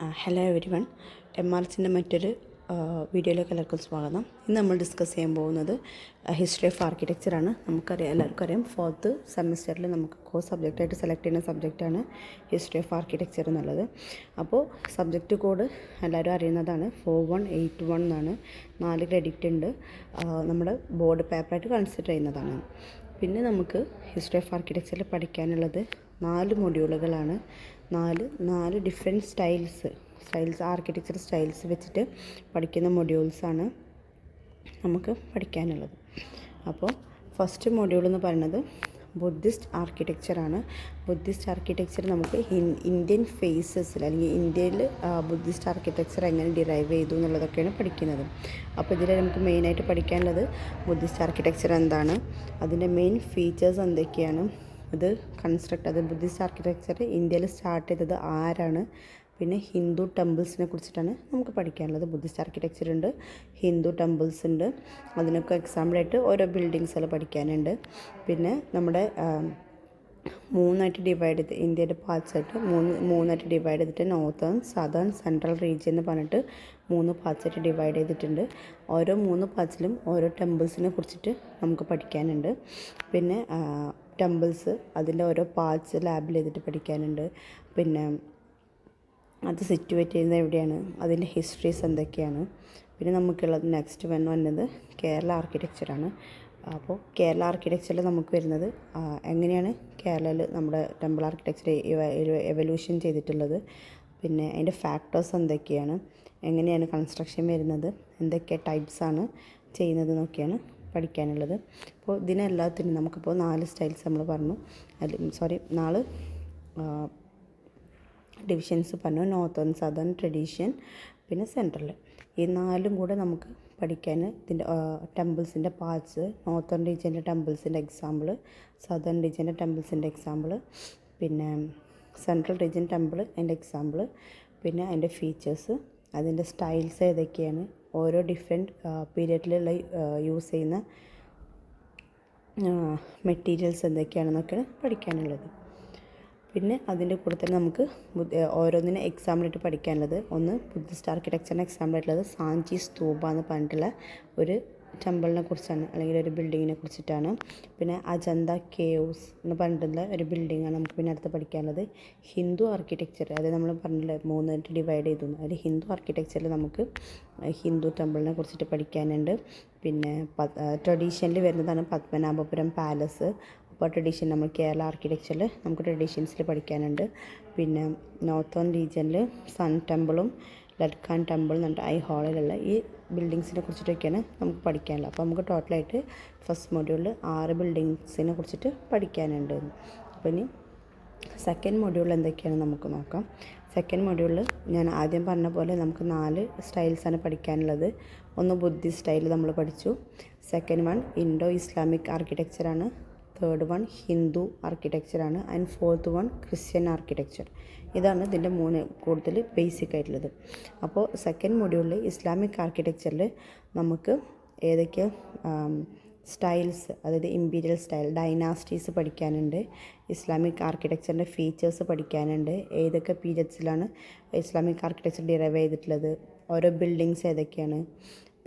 Hello everyone M R സിന്റെ മറ്റൊരു വീഡിയോയിലേക്ക് എല്ലാവർക്കും സ്വാഗതം. ഇന്ന് നമ്മൾ ഡിസ്കസ് ചെയ്യാൻ പോകുന്നത് ഹിസ്റ്ററി ഓഫ് ആർക്കിടെക്ചറാണ് നമുക്കറിയാം എല്ലാവർക്കും അറിയാം. ഫോർത്ത് സെമിസ്റ്ററിൽ നമുക്ക് കോ സബ്ജക്റ്റായിട്ട് സെലക്ട് ചെയ്യുന്ന സബ്ജക്റ്റാണ് ഹിസ്റ്ററി ഓഫ് ആർക്കിടെക്ചർ എന്നുള്ളത്. അപ്പോൾ സബ്ജക്റ്റ് കോഡ് എല്ലാവരും അറിയുന്നതാണ്. ഫോർ വൺ എയ്റ്റ് വൺ എന്നാണ്. നാല് ക്രെഡിറ്റ് ഉണ്ട്. നമ്മുടെ ബോർഡ് പേപ്പറായിട്ട് കൺസിഡർ ചെയ്യുന്നതാണ്. പിന്നെ നമുക്ക് ഹിസ്റ്ററി ഓഫ് ആർക്കിടെക്ചറിൽ പഠിക്കാനുള്ളത് നാല് മൊഡ്യൂളുകളാണ് നാല് നാല് different styles styles architecture styles വെച്ചിട്ട് പഠിക്കുന്ന മൊഡ്യൂൾസാണ് നമുക്ക് പഠിക്കാനുള്ളത്. അപ്പോൾ ഫസ്റ്റ് മൊഡ്യൂൾ എന്ന് പറയുന്നത് ബുദ്ധിസ്റ്റ് ആർക്കിടെക്ചറാണ് ബുദ്ധിസ്റ്റ് ആർക്കിടെക്ചർ നമുക്ക് ഇന്ത്യൻ ഫേസസിൽ അല്ലെങ്കിൽ ഇന്ത്യയിൽ ബുദ്ധിസ്റ്റ് ആർക്കിടെക്ചർ എങ്ങനെ ഡിറൈവ് ചെയ്തു എന്നുള്ളതൊക്കെയാണ് പഠിക്കുന്നത്. അപ്പോൾ ഇതിൽ നമുക്ക് മെയിനായിട്ട് പഠിക്കാനുള്ളത് ബുദ്ധിസ്റ്റ് ആർക്കിടെക്ചർ എന്താണ്? അതിന്റെ മെയിൻ ഫീച്ചേഴ്സ് എന്തൊക്കെയാണ്? ഇത് കൺസ്ട്രക്ട് അത് ബുദ്ധിസ്റ്റ് ആർക്കിടെക്ചർ ഇന്ത്യയിൽ സ്റ്റാർട്ട് ചെയ്തത് ആരാണ്? പിന്നെ ഹിന്ദു ടെമ്പിൾസിനെ കുറിച്ചിട്ടാണ് നമുക്ക് പഠിക്കാനുള്ളത്. ബുദ്ധിസ്റ്റ് ആർക്കിടെക്ചർ ഉണ്ട് ഹിന്ദു ടെമ്പിൾസ് ഉണ്ട് അതിനൊക്കെ എക്സാമ്പിളായിട്ട് ഓരോ ബിൽഡിങ്സുകൾ പഠിക്കാനുണ്ട്. പിന്നെ നമ്മുടെ മൂന്നായിട്ട് ഡിവൈഡ് ചെയ്ത് ഇന്ത്യയുടെ പാർട്സ് ആയിട്ട് മൂന്ന് മൂന്നായിട്ട് ഡിവൈഡ് ചെയ്തിട്ട് നോർത്തേൺ സദേൺ സെൻട്രൽ റീജിയൻ എന്ന് പറഞ്ഞിട്ട് മൂന്ന് പാർട്സ് ആയിട്ട് ഡിവൈഡ് ചെയ്തിട്ടുണ്ട്. ഓരോ മൂന്ന് പാർട്സിലും ഓരോ ടെമ്പിൾസിനെ കുറിച്ചിട്ട് നമുക്ക് പഠിക്കാനുണ്ട്. പിന്നെ ടെമ്പിൾസ് അതിന്റെ ഓരോ പാർട്സ് ലാബിൽ ചെയ്തിട്ട് പഠിക്കാനുണ്ട്. പിന്നെ അത് സിറ്റുവേറ്റ് ചെയ്യുന്നത് എവിടെയാണ്? അതിന്റെ ഹിസ്റ്ററീസ് എന്തൊക്കെയാണ്? പിന്നെ നമുക്കുള്ളത് നെക്സ്റ്റ് വൺ വന്നത് കേരള ആർക്കിടെക്ചറാണ്. അപ്പോൾ കേരള ആർക്കിടെക്ചറിൽ നമുക്ക് വരുന്നത് എങ്ങനെയാണ് കേരളയിൽ നമ്മുടെ ടെമ്പിൾ ആർക്കിടെക്ചർ എവല്യൂഷൻ ചെയ്തിട്ടുള്ളത്? പിന്നെ അതിന്റെ ഫാക്ടേഴ്സ് എന്തൊക്കെയാണ്? എങ്ങനെയാണ് കൺസ്ട്രക്ഷൻ വരുന്നത്? എന്തൊക്കെ ടൈപ്സാണ് ചെയ്യുന്നത് എന്നൊക്കെയാണ് പഠിക്കാനുള്ളത്. അപ്പോൾ ഇതിനെല്ലാത്തിനും നമുക്കിപ്പോൾ നാല് സ്റ്റൈൽസ് നമ്മൾ പറഞ്ഞു. അല്ല സോറി നാല് ഡിവിഷൻസ് പറഞ്ഞു. നോർത്തേൺ സദേൺ ട്രഡീഷൻ പിന്നെ സെൻട്രൽ ഈ നാലും കൂടെ നമുക്ക് പഠിക്കാൻ ഇതിന്റെ ടെമ്പിൾസിന്റെ പാർട്സ് നോർത്തേൺ റീജിയന്റെ ടെമ്പിൾസിന്റെ എക്സാമ്പിൾ സദേൺ റീജിയന്റെ ടെമ്പിൾസിന്റെ എക്സാമ്പിൾ പിന്നെ സെൻട്രൽ റീജിയൻ ടെമ്പിൾ അതിന്റെ എക്സാമ്പിൾ പിന്നെ അതിന്റെ ഫീച്ചേഴ്സ് അതിന്റെ സ്റ്റൈൽസ് ഏതൊക്കെയാണ് ഓരോ ഡിഫറെന്റ് പീരിയഡിലുള്ള യൂസ് ചെയ്യുന്ന മെറ്റീരിയൽസ് എന്തൊക്കെയാണെന്നൊക്കെയാണ് പഠിക്കാനുള്ളത്. പിന്നെ അതിന്റെ കൂടെ തന്നെ നമുക്ക് ഓരോന്നിനെ എക്സാമ്പിളായിട്ട് പഠിക്കാനുള്ളത്. ഒന്ന് ബുദ്ധിസ്റ്റ് ആർക്കിടെക്ചറിന് എക്സാമ്പിളായിട്ടുള്ളത് സാഞ്ചി സ്തൂപ എന്ന് പറഞ്ഞിട്ടുള്ള ഒരു ടെമ്പിളിനെ കുറിച്ചാണ് അല്ലെങ്കിൽ ഒരു ബിൽഡിങ്ങിനെ കുറിച്ചിട്ടാണ്. പിന്നെ അജന്ത കേവ്സ് എന്ന് പറഞ്ഞിട്ടുള്ള ഒരു ബിൽഡിങ്ങാണ് നമുക്ക് പിന്നെ അടുത്ത് പഠിക്കാനുള്ളത്. ഹിന്ദു ആർക്കിടെക്ചർ അത് നമ്മൾ പറഞ്ഞില്ല മൂന്നായിട്ട് ഡിവൈഡ് ചെയ്തു. അതിൽ ഹിന്ദു ആർക്കിടെക്ചറിൽ നമുക്ക് ഹിന്ദു ടെമ്പിളിനെ കുറിച്ചിട്ട് പഠിക്കാനുണ്ട്. പിന്നെ ട്രഡീഷനിൽ വരുന്നതാണ് പത്മനാഭപുരം പാലസ്. അപ്പോൾ ട്രഡീഷൻ നമ്മൾ കേരള ആർക്കിടെക്ചറിൽ നമുക്ക് ട്രഡീഷൻസിൽ പഠിക്കാനുണ്ട്. പിന്നെ നോർത്തേൺ റീജിയനിൽ സൺ ടെമ്പിളും ലഡ്ഖാൻ ടെമ്പിൾ എന്നുണ്ട് ഐ ഹാളിലുള്ള ഈ ബിൽഡിങ്സിനെ കുറിച്ചിട്ടൊക്കെയാണ് നമുക്ക് പഠിക്കാനുള്ളത്. അപ്പോൾ നമുക്ക് ടോട്ടലായിട്ട് ഫസ്റ്റ് മൊഡ്യൂളിൽ ആറ് ബിൽഡിങ്സിനെ കുറിച്ചിട്ട് പഠിക്കാനുണ്ട്. അപ്പോൾ ഇനി സെക്കൻഡ് മൊഡ്യൂളിൽ എന്തൊക്കെയാണ് നമുക്ക് നോക്കാം. സെക്കൻഡ് മൊഡ്യൂളിൽ ഞാൻ ആദ്യം പറഞ്ഞ പോലെ നമുക്ക് നാല് സ്റ്റൈൽസാണ് പഠിക്കാനുള്ളത്. ഒന്ന് ബുദ്ധി സ്റ്റൈൽ നമ്മൾ പഠിച്ചു. സെക്കൻഡ് വൺ ഇൻഡോ ഇസ്ലാമിക് ആർക്കിടെക്ചറാണ് third one Hindu ആർക്കിടെക്ചറാണ് and fourth one Christian architecture ഇതാണ് ഇതിന്റെ മൂന്ന് കൂടുതൽ ബേസിക് ആയിട്ടുള്ളത്. അപ്പോൾ സെക്കൻഡ് മൊഡ്യൂളിൽ ഇസ്ലാമിക് ആർക്കിടെക്ചറിൽ നമുക്ക് ഏതൊക്കെ സ്റ്റൈൽസ് അതായത് ഇമ്പീരിയൽ സ്റ്റൈൽ ഡൈനാസ്റ്റീസ് പഠിക്കാനുണ്ട്. ഇസ്ലാമിക് ആർക്കിടെക്ചറിന്റെ ഫീച്ചേഴ്സ് പഠിക്കാനുണ്ട്. ഏതൊക്കെ പീരിയഡ്സിലാണ് ഇസ്ലാമിക് ആർക്കിടെക്ചർ ഡിറൈവ് ചെയ്തിട്ടുള്ളത്? ഓരോ ബിൽഡിങ്സ് ഏതൊക്കെയാണ്?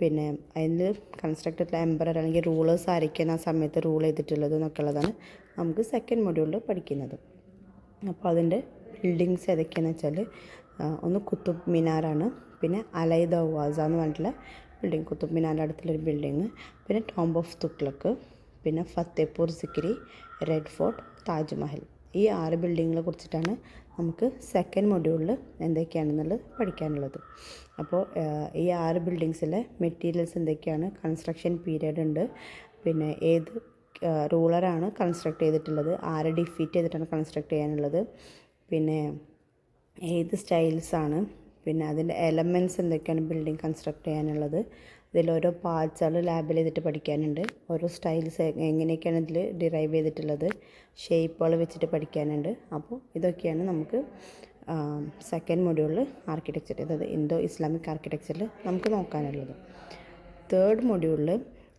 പിന്നെ അതിൽ കൺസ്ട്രക്റ്റഡ് എംബറർ അല്ലെങ്കിൽ റൂളേഴ്സ് ആയിരിക്കും ആ സമയത്ത് റൂൾ ചെയ്തിട്ടുള്ളത് എന്നൊക്കെ ഉള്ളതാണ് നമുക്ക് സെക്കൻഡ് മൊഡ്യൂളിൽ പഠിക്കുന്നത്. അപ്പോൾ അതിന്റെ ബിൽഡിങ്സ് ഏതൊക്കെയാണെന്ന് വെച്ചാൽ ഒന്ന് കുത്തുബ് മിനാറാണ് പിന്നെ അലൈ ദവാസ എന്ന് പറഞ്ഞിട്ടുള്ള ബിൽഡിംഗ് കുത്തുബ് മിനാറിന്റെ അടുത്തുള്ളൊരു ബിൽഡിങ് പിന്നെ ടോംബ് ഓഫ് തുക്ലക്ക് പിന്നെ ഫത്തേപൂർ സിക്രി റെഡ് ഫോർട്ട് താജ്മഹൽ. ഈ ആറ് ബിൽഡിങ്ങുകളെ കുറിച്ചിട്ടാണ് നമുക്ക് സെക്കൻഡ് മൊഡ്യൂളിൽ എന്തൊക്കെയാണെന്നുള്ളത് പഠിക്കാനുള്ളത്. അപ്പോൾ ഈ ആറ് ബിൽഡിങ്സിലെ മെറ്റീരിയൽസ് എന്തൊക്കെയാണ്? കൺസ്ട്രക്ഷൻ പീരീഡ് ഉണ്ട്. പിന്നെ ഏത് റൂളറാണ് കൺസ്ട്രക്ട് ചെയ്തിട്ടുള്ളത്? ആരെ ഡിഫീറ്റ് ചെയ്തിട്ടാണ് കൺസ്ട്രക്ട് ചെയ്യാനുള്ളത്? പിന്നെ ഏത് സ്റ്റൈൽസാണ് പിന്നെ അതിന്റെ എലമെന്റ്സ് എന്തൊക്കെയാണ് ബിൽഡിംഗ് കൺസ്ട്രക്ട് ചെയ്യാനുള്ളത്? ഇതിൽ ഓരോ പാർട്സുകൾ ലാബിൽ ചെയ്തിട്ട് പഠിക്കാനുണ്ട്. ഓരോ സ്റ്റൈൽസ് എങ്ങനെയൊക്കെയാണ് ഇതിൽ ഡിറൈവ് ചെയ്തിട്ടുള്ളത് ഷേപ്പുകൾ വെച്ചിട്ട് പഠിക്കാനുണ്ട്. അപ്പോൾ ഇതൊക്കെയാണ് നമുക്ക് സെക്കൻഡ് മൊഡ്യൂളിൽ ആർക്കിടെക്ചർ അതായത് ഇൻഡോ ഇസ്ലാമിക് ആർക്കിടെക്ചറിൽ നമുക്ക് നോക്കാനുള്ളത്. തേർഡ് മൊഡ്യൂളിൽ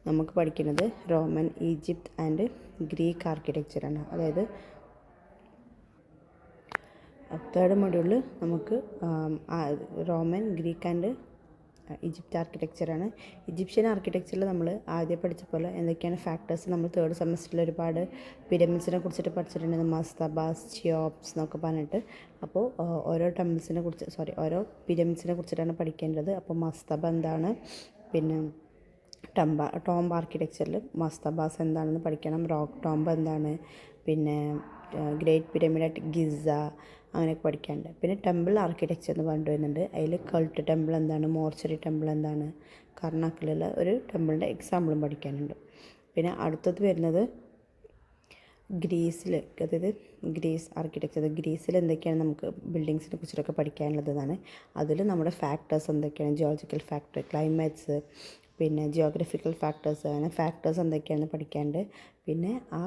നമുക്ക് പഠിക്കുന്നത് റോമൻ ഈജിപ്ത് ആൻഡ് ഗ്രീക്ക് ആർക്കിടെക്ചറാണ് അതായത് തേർഡ് മൊഡ്യൂളിൽ നമുക്ക് റോമൻ ഗ്രീക്ക് ആൻഡ് ഈജിപ്റ്റ് ആർക്കിടെക്ചറാണ് ഈജിപ്ഷ്യൻ ആർക്കിടെക്ചറിൽ നമ്മൾ ആദ്യം പഠിച്ച പോലെ എന്തൊക്കെയാണ് ഫാക്ടേഴ്സ് നമ്മൾ തേർഡ് സെമസ്റ്ററിൽ ഒരുപാട് പിരമിഡ്സിനെ കുറിച്ചിട്ട് പഠിച്ചിട്ടുണ്ട്. മസ്തബാസ് ചിയോപ്സ് എന്നൊക്കെ പറഞ്ഞിട്ട്. അപ്പോൾ ഓരോ ടെമ്പിൾസിനെ കുറിച്ച് സോറി ഓരോ പിരമിഡ്സിനെ കുറിച്ചിട്ടാണ് പഠിക്കേണ്ടത്. അപ്പോൾ മസ്തബ എന്താണ്? പിന്നെ ടംബ ടോംബ് ആർക്കിടെക്ചറിൽ മസ്തബാസ് എന്താണെന്ന് പഠിക്കണം. റോക്ക് ടോംബ് എന്താണ്? പിന്നെ ഗ്രേറ്റ് പിരമിഡ് അറ്റ് ഗിസ അങ്ങനെയൊക്കെ പഠിക്കാനുണ്ട്. പിന്നെ ടെമ്പിൾ ആർക്കിടെക്ചർ എന്ന് പറഞ്ഞിട്ട് വരുന്നുണ്ട്. അതിൽ കൾട്ട് ടെമ്പിൾ എന്താണ് മോർച്ചറി ടെമ്പിൾ എന്താണ് കർണാക്കിലുള്ള ഒരു ടെമ്പിളിന്റെ എക്സാമ്പിളും പഠിക്കാനുണ്ട്. പിന്നെ അടുത്തത് വരുന്നത് ഗ്രീസിൽ അതായത് ഗ്രീസ് ആർക്കിടെക്ചർ ഗ്രീസിൽ എന്തൊക്കെയാണ് നമുക്ക് ബിൽഡിങ്സിനെ കുറിച്ചിട്ടൊക്കെ പഠിക്കാനുള്ളതാണ് അതിൽ നമ്മുടെ ഫാക്ടേഴ്സ് എന്തൊക്കെയാണ് ജിയോളജിക്കൽ ഫാക്ടർ ക്ലൈമറ്റ്സ് പിന്നെ ജിയോഗ്രഫിക്കൽ ഫാക്ടേഴ്സ് അങ്ങനെ ഫാക്ടേഴ്സ് എന്തൊക്കെയാണെന്ന് പഠിക്കാനുണ്ട്. പിന്നെ ആ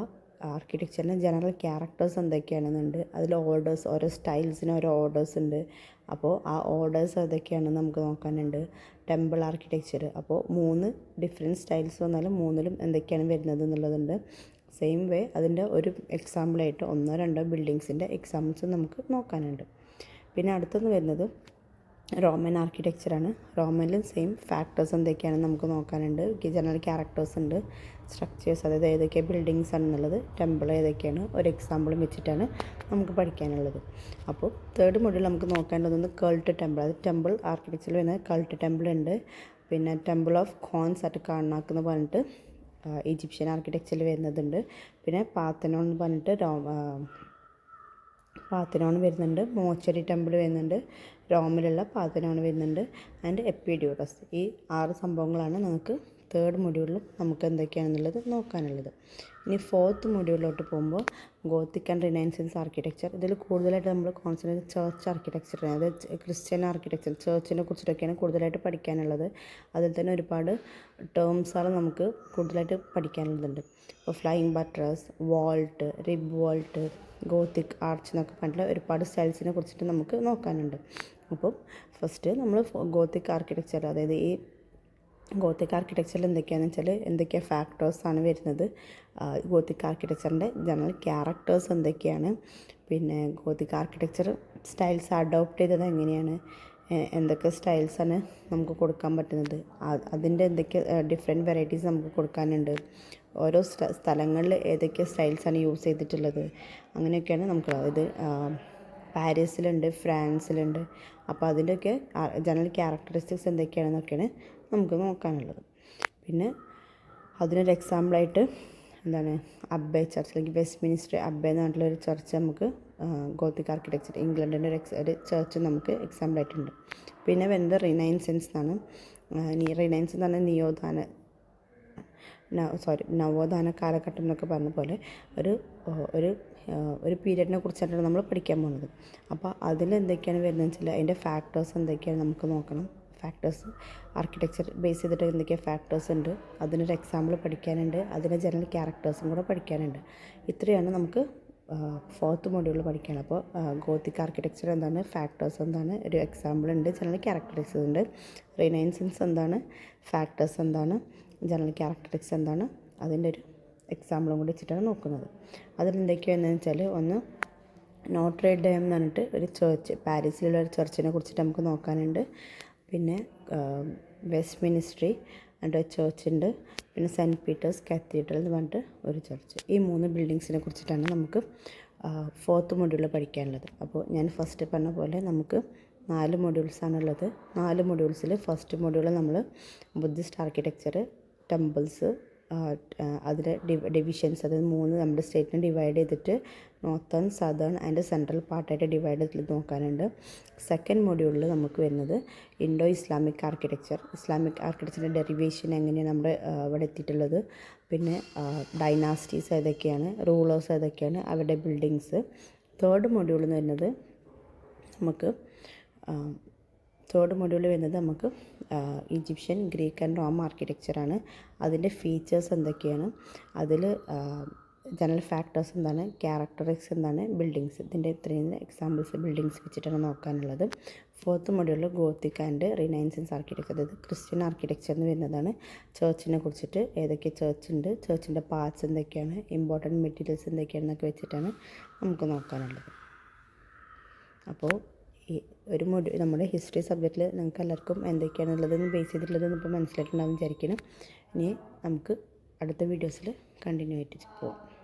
ആർക്കിടെക്ചറിന്റെ ജനറൽ ക്യാരക്ടേഴ്സ് എന്തൊക്കെയാണെന്നുണ്ട്. അതിൽ ഓർഡേഴ്സ് ഓരോ സ്റ്റൈൽസിന് ഓരോ ഓർഡേഴ്സ് ഉണ്ട്. അപ്പോൾ ആ ഓർഡേഴ്സ് ഏതൊക്കെയാണെന്ന് നമുക്ക് നോക്കാനുണ്ട്. ടെമ്പിൾ ആർക്കിടെക്ചർ അപ്പോൾ മൂന്ന് ഡിഫറെന്റ് സ്റ്റൈൽസ് വന്നാലും മൂന്നിലും എന്തൊക്കെയാണ് വരുന്നത് എന്നുള്ളതുണ്ട്. സെയിം വേ അതിന്റെ ഒരു എക്സാമ്പിളായിട്ട് ഒന്നോ രണ്ടോ ബിൽഡിങ്സിന്റെ എക്സാമ്പിൾസ് നമുക്ക് നോക്കാനുണ്ട്. പിന്നെ അടുത്തൊന്ന് വരുന്നത് റോമൻ ആർക്കിടെക്ചറാണ് റോമനിലും സെയിം ഫാക്ടേഴ്സ് എന്തൊക്കെയാണെന്ന് നമുക്ക് നോക്കാനുണ്ട്. ജനറൽ ക്യാരക്ടേഴ്സ് ഉണ്ട്. സ്ട്രക്ചേഴ്സ് അതായത് ഏതൊക്കെ ബിൽഡിങ്സ് ആണെന്നുള്ളത് ടെമ്പിൾ ഏതൊക്കെയാണ് ഒരു എക്സാമ്പിളും വെച്ചിട്ടാണ് നമുക്ക് പഠിക്കാനുള്ളത്. അപ്പോൾ തേർഡ് മോഡ്യൂൾ നമുക്ക് നോക്കേണ്ടതൊന്ന് കേൾട്ട് ടെമ്പിൾ അത് ടെമ്പിൾ ആർക്കിടെക്ചറിൽ വരുന്ന കേൾട്ട് ടെമ്പിൾ ഉണ്ട്. പിന്നെ temple of Khons at Karnak എന്ന് പറഞ്ഞിട്ട് ഈജിപ്ഷ്യൻ ആർക്കിടെക്ചറിൽ വരുന്നതുണ്ട്. പിന്നെ പാത്തനോൺ എന്ന് പറഞ്ഞിട്ട് പാത്തനോൺ വരുന്നുണ്ട്. മോച്ചറി ടെമ്പിൾ വരുന്നുണ്ട്. റോമിലുള്ള പാത്തനോൺ വരുന്നുണ്ട്. And Epidaurus. ഈ ആറ് സംഭവങ്ങളാണ് നമുക്ക് തേർഡ് മൊഡ്യൂളിൽ നമുക്ക് എന്തൊക്കെയാണെന്നുള്ളത് നോക്കാനുള്ളത്. ഇനി ഫോർത്ത് മൊഡ്യൂളിലോട്ട് പോകുമ്പോൾ ഗോത്തിക് ആൻഡ് റിനൈൻസൻസ് ആർക്കിടെക്ചർ ഇതിൽ കൂടുതലായിട്ട് നമ്മൾ കോൺസെൻട്രേറ്റ് ചേർച്ച് ആർക്കിടെക്ചർ അതായത് ക്രിസ്ത്യൻ ആർക്കിടെക്ചർ ചേർച്ചിനെ കുറിച്ചിട്ടൊക്കെയാണ് കൂടുതലായിട്ട് പഠിക്കാനുള്ളത്. അതിൽ തന്നെ ഒരുപാട് ടേംസാണ് നമുക്ക് കൂടുതലായിട്ട് പഠിക്കാനുള്ളതുണ്ട്. ഇപ്പോൾ flying buttress vault rib vault Gothic arch എന്നൊക്കെ പറഞ്ഞിട്ടുള്ള ഒരുപാട് സ്റ്റൈൽസിനെ കുറിച്ചിട്ട് നമുക്ക് നോക്കാനുണ്ട്. അപ്പോൾ ഫസ്റ്റ് നമ്മൾ ഗോത്തിക് ആർക്കിടെക്ചർ അതായത് ഈ ഗോത്തിക് ആർക്കിടെക്ചറിൽ എന്തൊക്കെയാണെന്ന് വെച്ചാൽ എന്തൊക്കെ ഫാക്ടേഴ്സാണ് വരുന്നത്? ഗോത്തിക് ആർക്കിടെക്ചറിന്റെ ജനറൽ ക്യാരക്ടേഴ്സ് എന്തൊക്കെയാണ്? പിന്നെ ഗോത്തിക് ആർക്കിടെക്ചർ സ്റ്റൈൽസ് അഡോപ്റ്റ് ചെയ്തത് എങ്ങനെയാണ്? എന്തൊക്കെ സ്റ്റൈൽസാണ് നമുക്ക് കൊടുക്കാൻ പറ്റുന്നത്? അതിന്റെ എന്തൊക്കെ ഡിഫറെന്റ് വെറൈറ്റീസ് നമുക്ക് കൊടുക്കാനുണ്ട്. ഓരോ സ്ഥലങ്ങളിൽ ഏതൊക്കെ സ്റ്റൈൽസാണ് യൂസ് ചെയ്തിട്ടുള്ളത്? അങ്ങനെയൊക്കെയാണ് നമുക്ക് അതായത് പാരീസിലുണ്ട് ഫ്രാൻസിലുണ്ട്. അപ്പോൾ അതിന്റെയൊക്കെ ജനറൽ ക്യാരക്ടറിസ്റ്റിക്സ് എന്തൊക്കെയാണെന്നൊക്കെയാണ് നമുക്ക് നോക്കാനുള്ളത്. പിന്നെ അതിനൊരു എക്സാമ്പിളായിട്ട് എന്താണ് അബ്ബെ ചർച്ച് അല്ലെങ്കിൽ വെസ്റ്റ് മിനിസ്റ്റർ അബ്ബെ ഒരു ചർച്ച് നമുക്ക് ഗോത്തിക് ആർക്കിടെക്ചർ ഇംഗ്ലണ്ടിന്റെ ഒരു ഒരു ചർച്ച് നമുക്ക് എക്സാമ്പിളായിട്ടുണ്ട് പിന്നെ വരുന്നത് റിനൈൻസെൻസ് എന്നാണ്. റിനൈൻസ് എന്ന് പറഞ്ഞാൽ നിയോദാന സോറി നവോത്ഥാന കാലഘട്ടം എന്നൊക്കെ പറഞ്ഞ പോലെ ഒരു ഒരു ഒരു പീരീഡിനെ കുറിച്ചാണ് നമ്മൾ പഠിക്കാൻ പോകുന്നത്. അപ്പോൾ അതിൽ എന്തൊക്കെയാണ് വരുന്നതെന്ന് വെച്ചാൽ അതിന്റെ ഫാക്ടേഴ്സ് എന്തൊക്കെയാണ് നമുക്ക് നോക്കണം. ഫാക്ടേഴ്സ് ആർക്കിടെക്ചർ ബേസ് ചെയ്തിട്ട് എന്തൊക്കെ ഫാക്ടേഴ്സ് ഉണ്ട്. അതിനൊരു എക്സാമ്പിൾ പഠിക്കാനുണ്ട്. അതിന്റെ ജനറൽ ക്യാരക്ടേഴ്സും കൂടെ പഠിക്കാനുണ്ട്. ഇത്രയാണ് നമുക്ക് ഫോർത്ത് മൊഡ്യൂളിൽ പഠിക്കാൻ അപ്പോൾ ഗോത്തിക് ആർക്കിടെക്ചർ എന്താണ് ഫാക്ടേഴ്സ് എന്താണ് ഒരു എക്സാമ്പിൾ ഉണ്ട് ജനറൽ ക്യാരക്ടറിസ്റ്റിക്സ് ഉണ്ട്. റിനൈൻസൻസ് എന്താണ് ഫാക്ടേഴ്സ് എന്താണ് ജനറൽ ക്യാരക്ടറിസ്റ്റിക്സ് എന്താണ് അതിന്റെ ഒരു എക്സാമ്പിളും കൂടി വെച്ചിട്ടാണ് നോക്കുന്നത്. അതിലെന്തൊക്കെയാണെന്ന് വെച്ചാൽ ഒന്ന് നോട്രേ ഡാം എന്ന് പറഞ്ഞിട്ട് ഒരു ചർച്ച് പാരീസിലുള്ള ഒരു ചർച്ചിനെ കുറിച്ചിട്ട് നമുക്ക് നോക്കാനുണ്ട്. പിന്നെ വെസ്റ്റ് മിനിസ്ട്രി ആൻഡ് ചേർച്ച് ഉണ്ട്. പിന്നെ സെന്റ് പീറ്റേഴ്സ് കാത്തീഡ്രൽ എന്ന് പറഞ്ഞിട്ട് ഒരു ചർച്ച് ഈ മൂന്ന് ബിൽഡിങ്സിനെ കുറിച്ചിട്ടാണ് നമുക്ക് ഫോർത്ത് മൊഡ്യൂളിൽ പഠിക്കാനുള്ളത്. അപ്പോൾ ഞാൻ ഫസ്റ്റ് പറഞ്ഞ പോലെ നമുക്ക് നാല് മൊഡ്യൂൾസാണുള്ളത് നാല് മൊഡ്യൂൾസിൽ ഫസ്റ്റ് മൊഡ്യൂൾ നമ്മൾ ബുദ്ധിസ്റ്റ് ആർക്കിടെക്ചർ ടെമ്പിൾസ് അതിലെ ഡിവിഷൻസ് അതായത് മൂന്ന് നമ്മുടെ സ്റ്റേറ്റിനെ ഡിവൈഡ് ചെയ്തിട്ട് നോർത്തേൺ സദേൺ ആൻഡ് സെൻട്രൽ പാർട്ടായിട്ട് ഡിവൈഡ് ചെയ്തിട്ട് നോക്കാനുണ്ട്. സെക്കൻഡ് മൊഡ്യൂളിൽ നമുക്ക് വരുന്നത് ഇൻഡോ ഇസ്ലാമിക് ആർക്കിടെക്ചർ ഇസ്ലാമിക് ആർക്കിടെക്ചറിന്റെ ഡെറിവേഷൻ എങ്ങനെയാണ് നമ്മുടെ ഇവിടെ എത്തിയിട്ടുള്ളത്? പിന്നെ ഡൈനാസ്റ്റീസ് ഏതൊക്കെയാണ്? റൂളേഴ്സ് ഏതൊക്കെയാണ്? അവരുടെ ബിൽഡിങ്സ് തേർഡ് മൊഡ്യൂൾ എന്ന് വരുന്നത് നമുക്ക് തേർഡ് മൊഡ്യൂൾ വരുന്നത് നമുക്ക് ഈജിപ്ഷ്യൻ ഗ്രീക്ക് ആൻഡ് റോം ആർക്കിടെക്ചറാണ് അതിന്റെ ഫീച്ചേഴ്സ് എന്തൊക്കെയാണ്? അതിൽ ജനറൽ ഫാക്ടേഴ്സ് എന്താണ്? ക്യാരക്ടറിക്സ് എന്താണ്? ബിൽഡിങ്സ് ഇതിന്റെ ഇത്രയും എക്സാമ്പിൾസ് ബിൽഡിങ്സ് വെച്ചിട്ടാണ് നോക്കാനുള്ളത്. ഫോർത്ത് മൊഡ്യൂളിൽ ഗോത്തിക് ആൻഡ് റിനൈൻസൻസ് ആർക്കിടെക്ചർ അതായത് ക്രിസ്ത്യൻ ആർക്കിടെക്ചർ എന്ന് വരുന്നതാണ്. ചേർച്ചിനെ കുറിച്ചിട്ട് ഏതൊക്കെ ചേർച്ച് ഉണ്ട്? ചേർച്ചിന്റെ പാർട്സ് എന്തൊക്കെയാണ്? ഇമ്പോർട്ടന്റ് മെറ്റീരിയൽസ് എന്തൊക്കെയാണെന്നൊക്കെ വെച്ചിട്ടാണ് നമുക്ക് നോക്കാനുള്ളത്. അപ്പോൾ ഈ ഒരു മൊഡ്യൂ നമ്മുടെ ഹിസ്റ്ററി സബ്ജക്റ്റിൽ നിങ്ങൾക്ക് എല്ലാവർക്കും എന്തൊക്കെയാണുള്ളതെന്ന് ബേസ് ചെയ്തിട്ടുള്ളതെന്ന് ഇപ്പോൾ മനസ്സിലായിട്ടുണ്ടാവും വിചാരിക്കണം ഇനി നമുക്ക് അടുത്ത വീഡിയോസിൽ കണ്ടിന്യൂ ആയിട്ട് പോവാം.